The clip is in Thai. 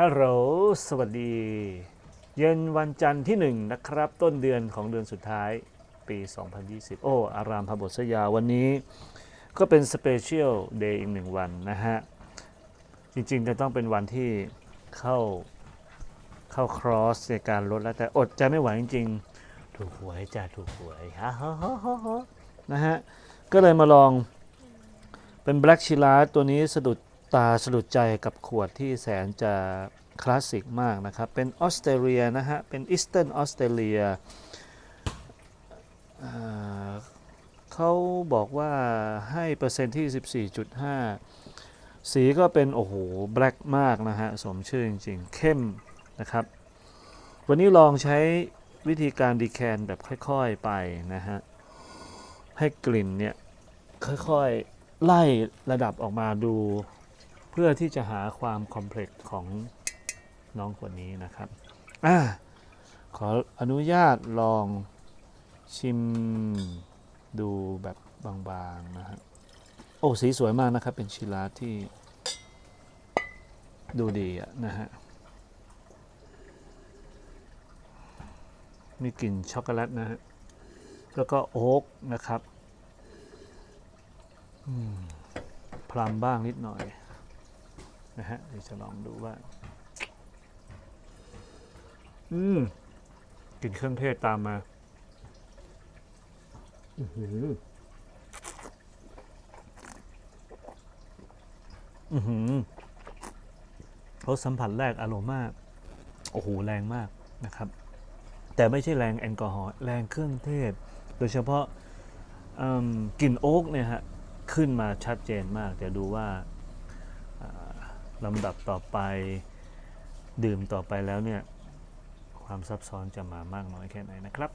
ฮัลโหล สวัสดี เย็นวันจันทร์ที่1นะครับ ต้นเดือนของเดือนสุดท้ายปี 2020 โอ้ อารามพบทสยาวันนี้ก็เป็นสเปเชียลเดย์อีกหนึ่งวันนะฮะ จริงๆ จะต้องเป็นวันที่เข้าเข้าครอสในการลดแล้วแต่อดใจไม่ไหวจริงๆ ถูกหวยจ้าถูกหวยฮ่าฮ่าฮ่าฮ่านะฮะ ก็เลยมาลองเป็น Black ชิลาตัวนี้สะดุด ตาสะดุดใจกับขวดที่แสนจะคลาสสิกมากนะครับ เป็นออสเตรเลียนะฮะ เป็นอีสเทิร์นออสเตรเลียเขาบอกว่าให้เปอร์เซ็นต์ที่ 14.5 สีก็เป็น โอ้โห แบล็กมากนะฮะ สมชื่อจริงๆ เข้มนะครับ วันนี้ลองใช้วิธีการดีแคนแบบค่อยๆไปนะฮะ ให้กลิ่นเนี่ย ค่อยๆ ไล่ระดับออกมาดู พื่อที่จะหาความคอมเพล็กซ์ของน้องคนนี้นะครับอขออนุญาตลองชิมดูแบบบางๆนะฮะโอ้สีสวยมากนะครับ เป็นชิลาที่ดูดีอะนะฮะ มีกลิ่นช็อกโกแลตนะฮะ แล้วก็โอ๊กนะครับพลัมบ้างนิดหน่อย นะฮะเดี๋ยวจะลองดูว่า อืมกลิ่นเครื่องเทศตามมา อือหือ อือหือรสสัมผัสแรกอโรมาโอ้โห แรงมากนะครับ แต่ไม่ใช่แรงแอลกอฮอล์แรงเครื่องเทศ โดยเฉพาะกลิ่นโอ๊กเนี่ยฮะ ขึ้นมาชัดเจนมาก เดี๋ยวดูว่า ลำดับต่อไปดื่มต่อไปแล้วเนี่ยความซับซ้อนจะมามากน้อยแค่ไหนนะครับ